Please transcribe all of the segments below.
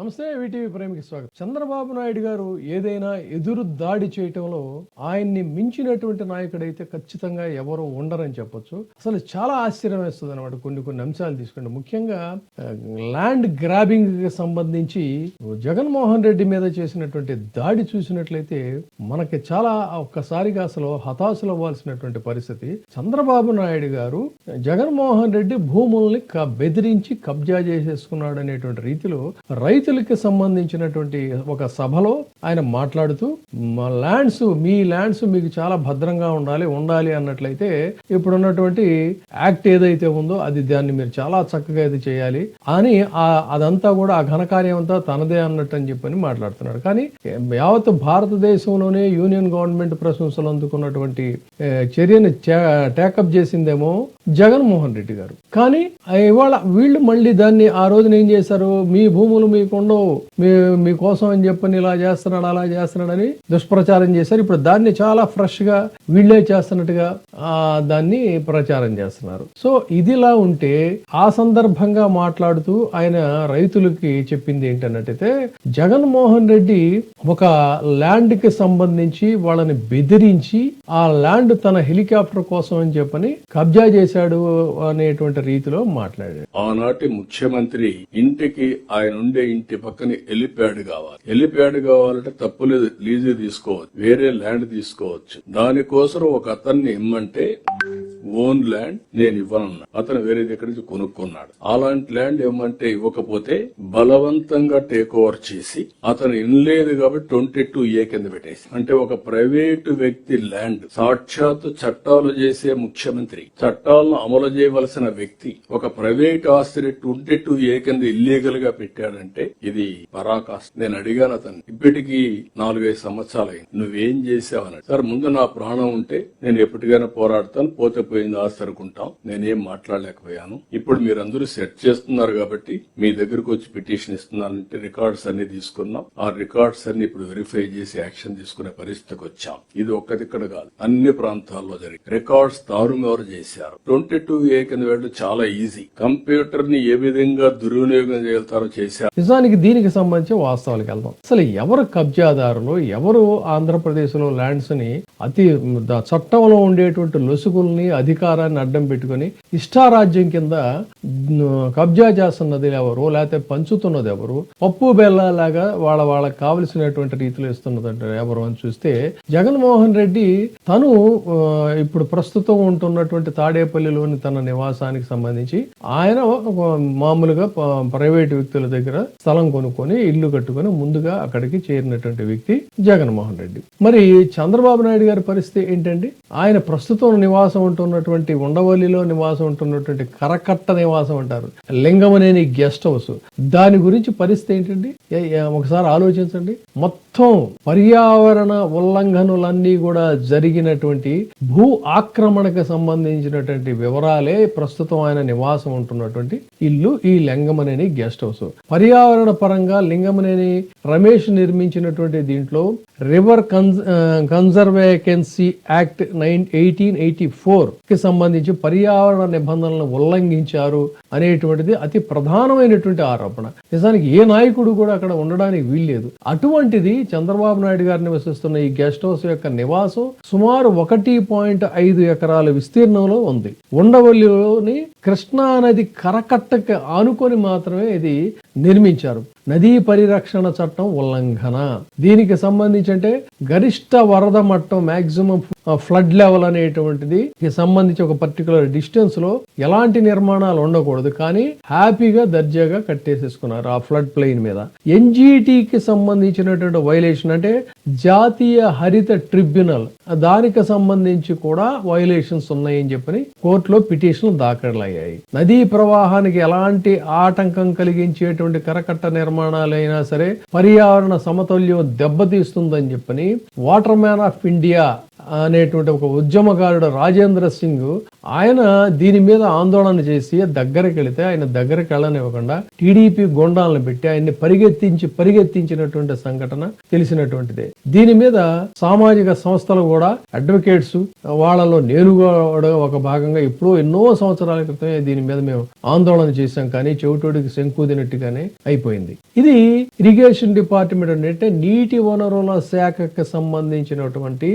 నమస్తే వీటీవీ ప్రేమికి స్వాగతం. చంద్రబాబు నాయుడు గారు ఏదైనా ఎదురు దాడి చేయటంలో ఆయన్ని మించినటువంటి నాయకుడైతే ఖచ్చితంగా ఎవరు ఉండరని చెప్పొచ్చు. అసలు చాలా ఆశ్చర్యం వేస్తుంది అనమాట కొన్ని కొన్ని అంశాలు తీసుకుంటే ముఖ్యంగా ల్యాండ్ గ్రాబింగ్కి సంబంధించి జగన్మోహన్ రెడ్డి మీద చేసినటువంటి దాడి చూసినట్లయితే మనకి చాలా ఒక్కసారిగా అసలు హతాశలు అవ్వాల్సినటువంటి పరిస్థితి. చంద్రబాబు నాయుడు గారు జగన్మోహన్ రెడ్డి భూముల్ని క- బెదిరించి కబ్జా చేసేసుకున్నాడు అనేటువంటి రీతిలో రైతు రైతులకి సంబంధించినటువంటి ఒక సభలో ఆయన మాట్లాడుతూ మా ల్యాండ్స్ మీ ల్యాండ్స్ మీకు చాలా భద్రంగా ఉండాలి ఉండాలి అన్నట్లయితే ఇప్పుడున్నటువంటి యాక్ట్ ఏదైతే ఉందో అది దాన్ని మీరు చాలా చక్కగా ఇది చేయాలి అని అదంతా కూడా ఆ ఘనకార్యం అంతా తనదే అన్నట్టు అని చెప్పని మాట్లాడుతున్నాడు. కానీ యావత్ భారతదేశంలోనే యూనియన్ గవర్నమెంట్ ప్రశంసలు అందుకున్నటువంటి చర్యని టేకప్ చేసిందేమో జగన్మోహన్ రెడ్డి గారు. కానీ ఇవాళ వీళ్ళు మళ్ళీ దాన్ని ఆ రోజున ఏం చేశారు? మీ భూములు మీకు ఉండవు. మీ మీకోసం అని చెప్పని ఇలా చేస్తున్నాడు అలా చేస్తున్నాడని దుష్ప్రచారం చేశారు. ఇప్పుడు దాన్ని చాలా ఫ్రెష్గా వీళ్ళే చేస్తున్నట్టుగా దాన్ని ప్రచారం చేస్తున్నారు. సో ఇదిలా ఉంటే ఆ సందర్భంగా మాట్లాడుతూ ఆయన రైతులకి చెప్పింది ఏంటన్నట్టయితే జగన్మోహన్ రెడ్డి ఒక ల్యాండ్కి సంబంధించి వాళ్ళని బెదిరించి ఆ ల్యాండ్ తన హెలికాప్టర్ కోసం అని చెప్పని కబ్జా చేశాడు అనేటువంటి రీతిలో మాట్లాడాడు. ఆనాటి ముఖ్యమంత్రి ఇంటికి ఆయన ఉండే ఇంటి పక్కన ఎలిప్యాడ్ కావాలి. ఎలిప్యాడ్ కావాలంటే తప్పులేదు లీజు తీసుకోవచ్చు. వేరే ల్యాండ్ తీసుకోవచ్చు. దానికోసం ఒక అతన్ని ఇమ్మంటే ఓన్ ల్యాండ్ నేను ఇవ్వనన్నా. అతను వేరే దగ్గర నుంచి కొనుక్కున్నాడు. అలాంటి ల్యాండ్ ఏమంటే ఇవ్వకపోతే బలవంతంగా టేక్ ఓవర్ చేసి అతను ఇన్లేదు కాబట్టి ట్వంటీ టూ ఏ కింద పెట్టేసి. అంటే ఒక ప్రైవేటు వ్యక్తి ల్యాండ్ సాక్షాత్ చట్టాలు చేసే ముఖ్యమంత్రి చట్టాలను అమలు చేయవలసిన వ్యక్తి ఒక ప్రైవేట్ ఆస్తిని ట్వంటీ టూ ఏ కింద ఇల్లీగల్గా పెట్టాడంటే ఇది పరాకాష్ట. నేను అడిగాను అతను ఇప్పటికీ నాలుగైదు సంవత్సరాలు అయింది నువ్వేం చేసావని సార్ ముందు నా ప్రాణం ఉంటే నేను ఎప్పటికైనా పోరాడతాను పోతే పోయింది ఆస్తి నేనేం మాట్లాడలేకపోయాను. ఇప్పుడు మీరందరూ సెట్ చేస్తున్నారు కాబట్టి మీ దగ్గరకు వచ్చి పిటిషన్ ఇస్తున్నానంటే రికార్డ్స్ అన్ని తీసుకున్నాం. ఆ రికార్డ్స్ అన్ని ఇప్పుడు వెరిఫై చేసి యాక్షన్ తీసుకునే పరిస్థితికి వచ్చాం. ఇది ఒక్కదిక్కడ కాదు. అన్ని ప్రాంతాల్లో జరిగి రికార్డ్స్ తారుమారు చేశారు. ట్వంటీ టూ ఏ కింద వెళ్ళడం చాలా ఈజీ. కంప్యూటర్ని ఏ విధంగా దుర్వినియోగం చేస్తారో చేశారు. నిజానికి దీనికి సంబంధించి వాస్తవాలకు వెళ్దాం. అసలు ఎవరు కబ్జాదారులు ఎవరు ఆంధ్రప్రదేశ్లో ల్యాండ్స్ని అతి చట్టంలో ఉండేటువంటి లొసుగుల్ని అధికారాన్ని అడ్డం పెట్టుకొని ఇష్టారాజ్యం కింద కబ్జా చేస్తున్నది ఎవరు? లేకపోతే పంచుతున్నది ఎవరు? పప్పు బెల్లలాగా వాళ్ళ వాళ్ళకి కావలసినటువంటి రీతిలో ఇస్తున్నదంటే ఎవరు అని చూస్తే జగన్మోహన్ రెడ్డి తను ఇప్పుడు ప్రస్తుతం ఉంటున్నటువంటి తాడేపల్లిలోని తన నివాసానికి సంబంధించి ఆయన మామూలుగా ప్రైవేట్ వ్యక్తుల దగ్గర స్థలం కొనుక్కొని ఇల్లు కట్టుకొని ముందుగా అక్కడికి చేరినటువంటి వ్యక్తి జగన్మోహన్ రెడ్డి. మరి చంద్రబాబు నాయుడు గారి పరిస్థితి ఏంటండి? ఆయన ప్రస్తుతం నివాసం ఉంటున్న ఉన్నటువంటి ఉండవల్లిలో నివాసం ఉంటున్నటువంటి కరకట్ట నివాసం అంటారు. Lingamaneni guest house. దాని గురించి పరిస్థితి ఏంటండి? ఒకసారి ఆలోచించండి. మొత్తం పర్యావరణ ఉల్లంఘనలన్నీ కూడా జరిగినటువంటి భూ ఆక్రమణకు సంబంధించినటువంటి వివరాలే ప్రస్తుతం ఆయన నివాసం ఉంటున్నటువంటి ఇల్లు ఈ లింగమనేని గెస్ట్ హౌస్. పర్యావరణ పరంగా లింగమనేని రమేష్ నిర్మించినటువంటి దీంట్లో river conservancy act nine eighteen eighty ఫోర్కి సంబంధించి పర్యావరణ నిబంధనలను ఉల్లంఘించారు. అనేటువంటిది అతి ప్రధానమైనటువంటి ఆరోపణ. నిజానికి ఏ నాయకుడు కూడా అక్కడ ఉండడానికి వీల్లేదు. అటువంటిది చంద్రబాబు నాయుడు గారు నివసిస్తున్న ఈ గెస్ట్ హౌస్ యొక్క నివాసం సుమారు ఒకటి పాయింట్ ఐదు ఎకరాల విస్తీర్ణంలో ఉంది. ఉండవల్లిలోని కృష్ణా నది కరకట్టకి ఆనుకొని మాత్రమే ఇది నిర్మించారు. నదీ పరిరక్షణ చట్టం ఉల్లంఘన. దీనికి సంబంధించి అంటే గరిష్ట వరద మట్టం మాక్సిమం ఫ్లడ్ లెవెల్ అనేటువంటిది సంబంధించి ఒక పర్టికులర్ డిస్టెన్స్లో ఎలాంటి నిర్మాణాలు ఉండకూడదు. కానీ హ్యాపీగా దర్జాగా కట్టేసేసుకున్నారు ఆ ఫ్లడ్ ప్లెయిన్ మీద. ఎన్జిటికి సంబంధించినటువంటి వైలేషన్ అంటే జాతీయ హరిత ట్రిబ్యునల్. దానికి సంబంధించి కూడా వైలేషన్స్ ఉన్నాయని చెప్పని కోర్టులో పిటిషన్లు దాఖలయ్యాయి. నదీ ప్రవాహానికి ఎలాంటి ఆటంకం కలిగించేటువంటి కరకట్ట నిర్మాణాలైనా సరే పర్యావరణ సమతుల్యం దెబ్బతీస్తుందని చెప్పని వాటర్ మ్యాన్ ఆఫ్ ఇండియా అనేటువంటి ఒక ఉద్యమకారుడు రాజేంద్ర సింగ్ ఆయన దీని మీద ఆందోళన చేసి దగ్గరికి వెళితే ఆయన దగ్గరికి వెళ్ళనివ్వకుండా టీడీపీ గుండాలను పెట్టి ఆయన్ని పరిగెత్తించి పరిగెత్తించినటువంటి సంఘటన తెలిసినటువంటిదే. దీని మీద సామాజిక సంస్థలు కూడా అడ్వకేట్స్ వాళ్ళలో నేను కూడా ఒక భాగంగా ఎప్పుడో ఎన్నో సంవత్సరాల క్రితమే దీని మీద మేము ఆందోళన చేశాం కానీ చెవిటోడికి శంకుదినట్టుగానే అయిపోయింది. ఇది ఇరిగేషన్ డిపార్ట్మెంట్ అంటే నీటి వనరుల శాఖకి సంబంధించినటువంటి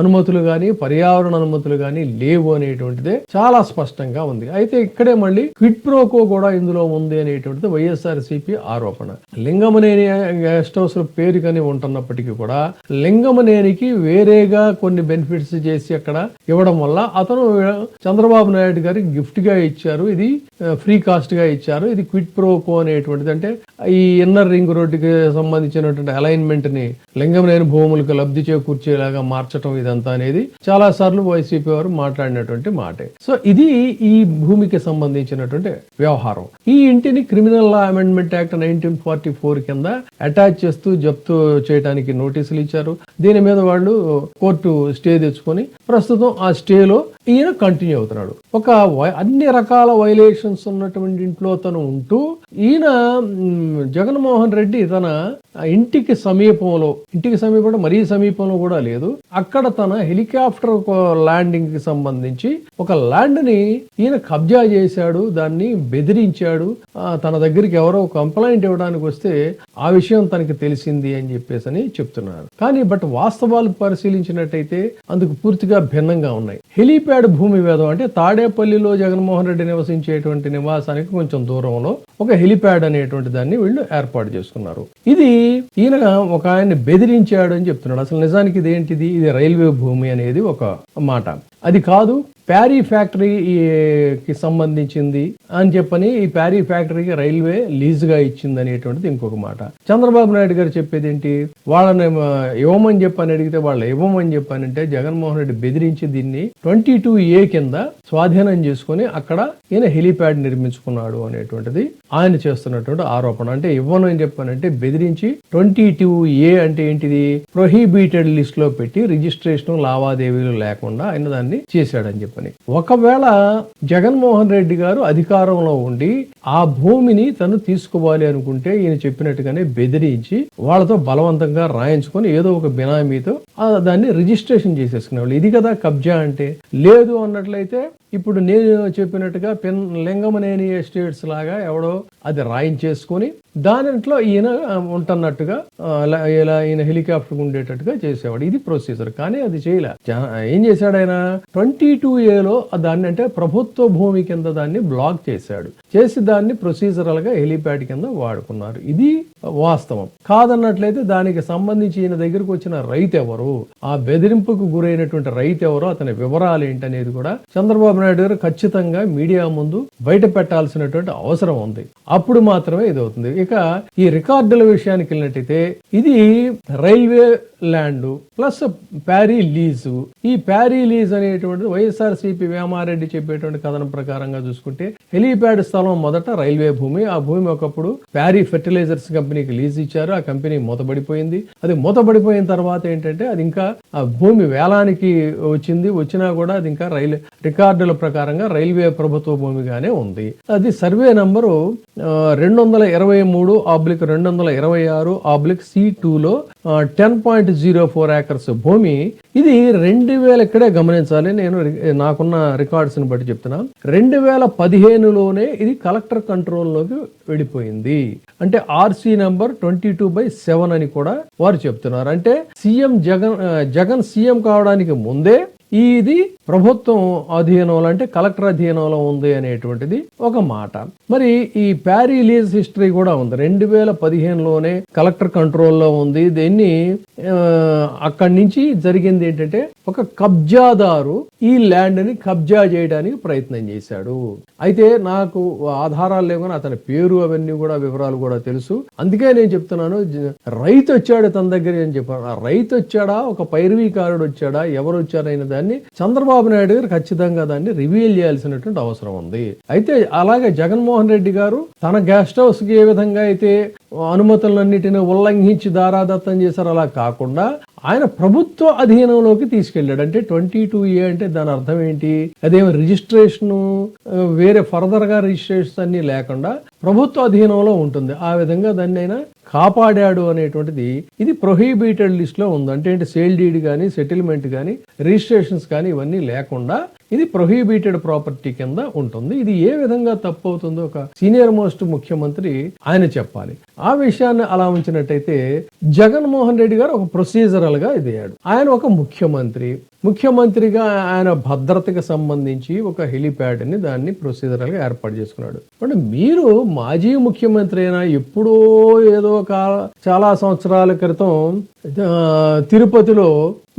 అనుమతులు కానీ పర్యావరణ అనుమతులు కానీ లేవు అనేటువంటిదే చాలా స్పష్టంగా ఉంది. అయితే ఇక్కడే మళ్ళీ క్విడ్ ప్రోకో కూడా ఇందులో ఉంది అనేటువంటిది వైఎస్ఆర్ సిపి ఆరోపణ. లింగమనేని గెస్ట్ హౌస్ పేరు కానీ ఉంటున్నప్పటికీ కూడా లింగమనేనికి వేరేగా కొన్ని బెనిఫిట్స్ చేసి అక్కడ ఇవ్వడం వల్ల అతను చంద్రబాబు నాయుడు గారికి గిఫ్ట్గా ఇచ్చారు. ఇది ఫ్రీ కాస్ట్గా ఇచ్చారు. ఇది క్విట్ ప్రోకో అనేటువంటిది. అంటే ఈ ఇన్నర్ రింగ్ రోడ్డుకి సంబంధించినటువంటి అలైన్మెంట్ని లింగమనేని భూములకు లబ్ధి చేకూర్చేలాగా మార్చడం ఇదంతా అనేది చాలా సార్లు వైసీపీ వారు మాట్లాడినటువంటి మాటే. సో ఇది ఈ భూమికి సంబంధించినటువంటి వ్యవహారం. ఈ ఇంటిని criminal law amendment act nineteen forty four కింద అటాచ్ చేస్తూ జప్తు చేయడానికి నోటీసులు ఇచ్చారు. దీని మీద వాళ్ళు కోర్టు స్టే తెచ్చుకొని ప్రస్తుతం ఆ స్టేలో ఈయన కంటిన్యూ అవుతున్నాడు. ఒక వై- అన్ని రకాల వైలేషన్స్ ఉన్నటువంటి ఇంట్లో తను ఉంటూ ఈయన జగన్మోహన్ రెడ్డి తన ఇంటికి సమీపంలో ఇంటికి సమీపంలో మరీ సమీపంలో కూడా లేదు. అక్కడ తన హెలికాప్టర్ ల్యాండింగ్కి సంబంధించి ఒక ల్యాండ్ని ఈయన కబ్జా చేశాడు దాన్ని బెదిరించాడు. తన దగ్గరికి ఎవరో కంప్లైంట్ ఇవ్వడానికి వస్తే ఆ విషయం తనకి తెలిసింది అని చెప్పేసి అని చెప్తున్నారు. కానీ బట్ వాస్తవాలు పరిశీలించినట్టయితే అందుకు పూర్తిగా భిన్నంగా ఉన్నాయి. హెలీప్యాడ్ భూమి వేదం అంటే తాడేపల్లిలో జగన్మోహన్ రెడ్డి నివసించేటువంటి నివాసానికి కొంచెం దూరంలో ఒక హెలిప్యాడ్ అనేటువంటి దాన్ని వీళ్ళు ఏర్పాటు చేసుకున్నారు. ఇది ఈయన ఒక ఆయన్ని బెదిరించాడు అని చెప్తున్నాడు. అసలు నిజానికి ఇది ఏంటిది? ఇది రైల్వే భూమి అనేది ఒక మాట. అది కాదు ప్యారీ ఫ్యాక్టరీకి సంబంధించింది అని చెప్పని ఈ ప్యారీ ఫ్యాక్టరీకి రైల్వే లీజుగా ఇచ్చింది అనేటువంటిది ఇంకొక మాట. చంద్రబాబు నాయుడు గారు చెప్పేది ఏంటి వాళ్ళని ఇవ్వమని చెప్పని అడిగితే వాళ్ళు ఇవ్వమని చెప్పానంటే జగన్మోహన్ రెడ్డి బెదిరించి దీన్ని ట్వంటీ టూ ఏ కింద స్వాధీనం చేసుకుని అక్కడ ఈయన హెలిప్యాడ్ నిర్మించుకున్నాడు అనేటువంటిది ఆయన చేస్తున్నటువంటి ఆరోపణ. అంటే ఇవ్వను అని చెప్పానంటే బెదిరించి ట్వంటీ టూ ఏ అంటే ఏంటిది? ప్రొహిబిటెడ్ లిస్ట్లో పెట్టి రిజిస్ట్రేషన్ లావాదేవీలు లేకుండా ఆయన దాన్ని చేశాడని చెప్పని. ఒకవేళ జగన్మోహన్ రెడ్డి గారు అధికారంలో ఉండి ఆ భూమిని తను తీసుకోవాలి అనుకుంటే ఈయన చెప్పినట్టుగానే బెదిరించి వాళ్ళతో బలవంతంగా రాయించుకొని ఏదో ఒక బినామీతో దాన్ని రిజిస్ట్రేషన్ చేసేసుకునేవాళ్ళు. ఇది కదా కబ్జా అంటే. లేదు అన్నట్లయితే ఇప్పుడు నేను చెప్పినట్టుగా పిన్ లింగమనేని ఎస్టేట్స్ లాగా ఎవడో అది రాయించేసుకొని దానింట్లో ఈయన ఉంటున్నట్టుగా ఇలా- ఈయన హెలికాప్టర్ ఉండేటట్టుగా చేసేవాడు. ఇది ప్రొసీజర్ కానీ అది చేయలే. ఏం చేశాడు ఆయన? ట్వంటీ టూ ఏలో దాన్ని అంటే ప్రభుత్వ భూమి కింద దాన్ని బ్లాక్ చేశాడు. చేసి దాన్ని ప్రొసీజరల్గా హెలిప్యాడ్ కింద వాడుకున్నారు. ఇది వాస్తవం. కాదన్నట్లయితే దానికి సంబంధించి ఈయన దగ్గరకు వచ్చిన రైతు ఎవరు ఆ బెదిరింపుకు గురైనటువంటి రైతు ఎవరు అతని వివరాలు ఏంటనేది కూడా చంద్రబాబు నాయుడు గారు ఖచ్చితంగా మీడియా ముందు బయట పెట్టాల్సినటువంటి అవసరం ఉంది. అప్పుడు మాత్రమే ఇది అవుతుంది ఇక ఈ రికార్డుల విషయానికి వెళ్ళినట్టయితే ఇది రైల్వే ల్యాండ్ ప్లస్ ప్యారీ లీజు. ఈ ప్యారీ లీజ్ అనేటువంటిది వైఎస్ఆర్ సిపి వేమారెడ్డి చెప్పేటువంటి కథనం ప్రకారంగా చూసుకుంటే హెలీప్యాడ్ స్థలం మొదట రైల్వే భూమి ఆ భూమి ఒకప్పుడు ప్యారీ ఫెర్టిలైజర్స్ కంపెనీకి లీజ్ ఇచ్చారు ఆ కంపెనీ మూతబడిపోయింది అది మూతబడిపోయిన తర్వాత ఏంటంటే అది ఇంకా ఆ భూమి వేలానికి వచ్చింది. వచ్చినా కూడా అది ఇంకా రైలు రికార్డుల ప్రకారంగా రైల్వే ప్రభుత్వ భూమిగానే ఉంది. అది సర్వే నంబరు రెండు వందల ఇరవై మూడు ఆబ్లిక్ రెండు వందల ఇరవై ఆరు ఆబ్లిక్ సి టూలో ten point zero four acres భూమి. ఇది రెండు వేల ఇక్కడే గమనించాలి. నేను నాకున్న రికార్డ్స్ని బట్టి చెప్తున్నా. రెండు వేల పదిహేనులోనే ఇది కలెక్టర్ కంట్రోల్లోకి వెళ్ళిపోయింది. అంటే RC number twenty two by seven అని కూడా వారు చెప్తున్నారు. అంటే సీఎం జగన్ జగన్ సీఎం కావడానికి ముందే ఇది ప్రభుత్వం అధీనంలో అంటే కలెక్టర్ అధీనంలో ఉంది అనేటువంటిది ఒక మాట. మరి ఈ ప్యారీ లీజ్ హిస్టరీ కూడా ఉంది. రెండు వేల పదిహేనులోనే కలెక్టర్ కంట్రోల్లో ఉంది. దీన్ని ఆ, అక్కడి నుంచి జరిగింది ఏంటంటే ఒక కబ్జాదారు ఈ ల్యాండ్ని కబ్జా చేయడానికి ప్రయత్నం చేశాడు. అయితే నాకు ఆధారాలు లేకుండా అతని పేరు అవన్నీ కూడా వివరాలు కూడా తెలుసు. అందుకే నేను చెప్తున్నాను రైతు వచ్చాడు తన దగ్గర అని చెప్పాను రైతు వచ్చాడా ఒక పైరవీకారుడు వచ్చాడా? ఎవరు వచ్చారైన దాన్ని చంద్రబాబు నాయుడు గారు ఖచ్చితంగా దాన్ని రివీల్ చేయాల్సినటువంటి అవసరం ఉంది. అయితే అలాగే జగన్మోహన్ రెడ్డి గారు తన గెస్ట్ హౌస్కి ఏ విధంగా అయితే అనుమతులన్నిటిని ఉల్లంఘించి దారాదత్తం చేశారు అలా కాకుండా ఆయన ప్రభుత్వ అధీనంలోకి తీసుకెళ్ళాడు అంటే ట్వంటీ టూ ఏ అంటే దాని అర్థం ఏంటి? అదేమో రిజిస్ట్రేషన్ వేరే ఫర్దర్గా రిజిస్ట్రేషన్ అన్ని లేకుండా ప్రభుత్వ అధీనంలో ఉంటుంది. ఆ విధంగా దాన్ని ఆయన కాపాడాడు అనేటువంటిది ఇది ప్రొహిబిటెడ్ లిస్ట్లో ఉంది. అంటే ఏంటి సేల్ డీడ్ కానీ సెటిల్మెంట్ కానీ రిజిస్ట్రేషన్స్ కానీ ఇవన్నీ లేకుండా ఇది ప్రొహిబిటెడ్ ప్రాపర్టీ కింద ఉంటుంది. ఇది ఏ విధంగా తప్పు అవుతుందో ఒక సీనియర్ మోస్ట్ ముఖ్యమంత్రి ఆయన చెప్పాలి. ఆ విషయాన్ని అలా ఉంచినట్టయితే జగన్మోహన్ రెడ్డి గారు ఒక ప్రొసీజరల్గా ఇదయ్యాడు ఆయన ఒక ముఖ్యమంత్రి. ముఖ్యమంత్రిగా ఆయన భద్రతకు సంబంధించి ఒక హెలిప్యాడ్ని దాన్ని ప్రొసీజరల్గా ఏర్పాటు చేసుకున్నాడు. అంటే మీరు మాజీ ముఖ్యమంత్రి అయినా ఎప్పుడో ఏదో కాల చాలా సంవత్సరాల క్రితం తిరుపతిలో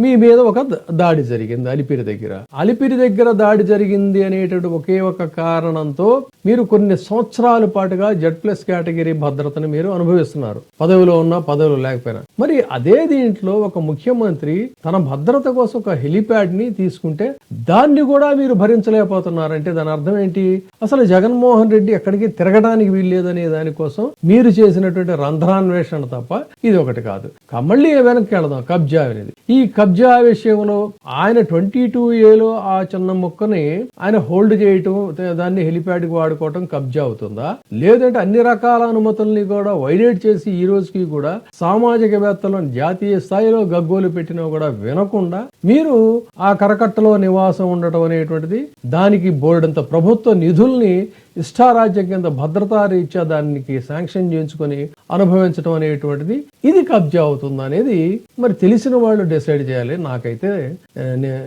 మీ మీద ఒక దాడి జరిగింది అలిపిరి దగ్గర. అలిపిరి దగ్గర దాడి జరిగింది అనేటువంటి ఒకే ఒక కారణంతో మీరు కొన్ని సంవత్సరాల పాటుగా జెడ్ ప్లస్ కేటగిరీ భద్రతను మీరు అనుభవిస్తున్నారు. పదవిలో ఉన్నా పదవిలో లేకపోయినా. మరి అదే దీంట్లో ఒక ముఖ్యమంత్రి తన భద్రత కోసం ఒక హెలిప్యాడ్ని తీసుకుంటే దాన్ని కూడా మీరు భరించలేకపోతున్నారంటే దాని అర్థం ఏంటి? అసలు జగన్మోహన్ రెడ్డి ఎక్కడికి తిరగడానికి వీల్లేదనే దానికోసం మీరు చేసినటువంటి రంధ్రాన్వేషణ తప్ప ఇది ఒకటి కాదు. మళ్ళీ వెనక్కి వెళదాం కబ్జా అనేది. ఈ కబ్జా విషయంలో ఆయన ట్వంటీ టూ ఏలో ఆ చిన్న ముక్కని ఆయన హోల్డ్ చేయటం దాన్ని హెలిప్యాడ్కి వాడుకోవటం కబ్జా అవుతుందా? లేదంటే అన్ని రకాల అనుమతుల్ని కూడా వైలేట్ చేసి ఈ రోజుకి కూడా సామాజికవేత్తలను జాతీయ స్థాయిలో గగ్గోలు పెట్టినా కూడా వినకుండా మీరు ఆ కరకట్టలో నివాసం ఉండటం అనేటువంటిది దానికి బోర్డంత ప్రభుత్వ నిధుల్ని ఇష్టారాజ్యం కింద భద్రతా రీత్యా దానికి శాంక్షన్ చేయించుకొని అనుభవించడం అనేటువంటిది ఇది కబ్జా అవుతుందా అనేది మరి తెలిసిన వాళ్ళు డిసైడ్ చేయాలి. నాకైతే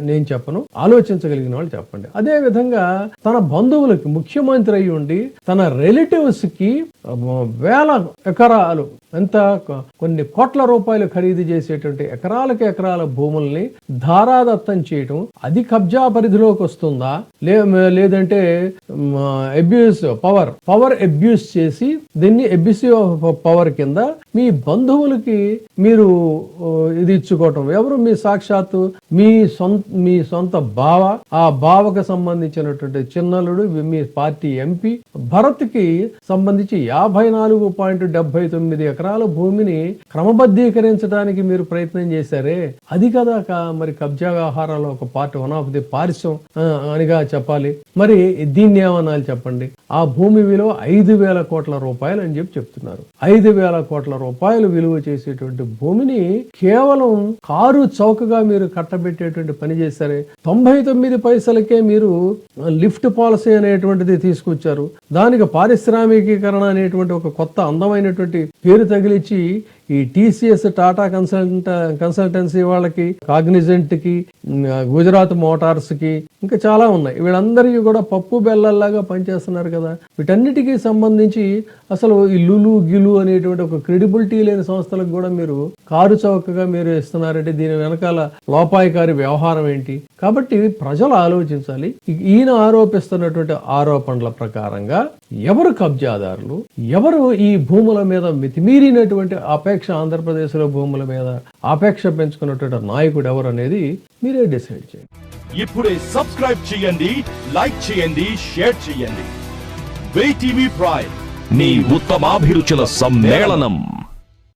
నేను చెప్పను. ఆలోచించగలిగిన వాళ్ళు చెప్పండి. అదే విధంగా తన బంధువులకి ముఖ్యమంత్రి అయి ఉండి తన రిలేటివ్స్కి వేల ఎకరాలు ఎంత కొన్ని కోట్ల రూపాయలు ఖరీదు చేసేటువంటి ఎకరాలకు ఎకరాల భూముల్ని ధారాదత్తం చేయటం అది కబ్జా పరిధిలోకి వస్తుందా? లే లేదంటే అబ్యూస్ పవర్ పవర్ అబ్యూస్ చేసి దీన్ని అబ్యూసివ్ పవర్ కింద మీ బంధువులకి మీరు ఇది ఇచ్చుకోవటం ఎవరు? మీ సాక్షాత్తు మీ సొంత మీ సొంత బావ ఆ బావకు సంబంధించినటువంటి చిన్నలుడు మీ పార్టీ ఎంపీ భరత్కి సంబంధించి యాభై నాలుగు పాయింట్ డెబ్బై తొమ్మిది ఎకరాల భూమిని క్రమబద్ధీకరించడానికి మీరు ప్రయత్నం చేశారే? అది కదా కా- మరి కబ్జా వ్యవహారాల్లో ఒక పార్ట్ వన్ ఆఫ్ ది పారిశ్రం అనిగా చెప్పాలి. మరి దీన్ని ఏమనాలి చెప్పండి? ఆ భూమి విలువ ఐదు వేల కోట్ల రూపాయలు అని చెప్పి చెప్తున్నారు. ఐదు వేల కోట్ల రూపాయలు విలువ చేసేటువంటి భూమిని కేవలం కారు చౌకగా మీరు కట్టబెట్టేటువంటి పని చేశారే. తొంభై తొమ్మిది పైసలకే మీరు లిఫ్ట్ పాలసీ అనేటువంటిది తీసుకొచ్చారు. దానికి పారిశ్రామికీకరణ అనేటువంటి ఒక కొత్త అందమైనటువంటి పేరు తగిలిచ్చి ఈ టీసీఎస్ టాటా కన్సల్ట కన్సల్టెన్సీ వాళ్ళకి కాగ్నిజెంట్కి గుజరాత్ మోటార్స్కి ఇంకా చాలా ఉన్నాయి. వీళ్ళందరికీ కూడా పప్పు బెల్లల్లాగా పనిచేస్తున్నారు కదా. వీటన్నిటికీ సంబంధించి అసలు ఈ లులు గిలు అనేటువంటి ఒక క్రెడిబిలిటీ లేని సంస్థలకు కూడా మీరు కారు చౌకగా మీరు ఇస్తున్నారంటే దీని వెనకాల లోపాయికారి వ్యవహారం ఏంటి? కాబట్టి ప్రజలు ఆలోచించాలి. ఈయన ఆరోపిస్తున్నటువంటి ఆరోపణల ప్రకారంగా ఎవరు కబ్జాదారులు? ఎవరు ఈ భూముల మీద మితిమీరినటువంటి ఆపేక్ష ఆంధ్రప్రదేశ్లో భూముల మీద ఆపేక్ష పెంచుకున్నటువంటి నాయకుడు ఎవరు అనేది మీరే డిసైడ్ చేయండి. ఇప్పుడే సబ్స్క్రైబ్ చేయండి లైక్ చేయండి షేర్ చేయండి. టీవీ ప్రైమ్ నీ ఉత్తమాభిరుచుల సమ్మేళనం.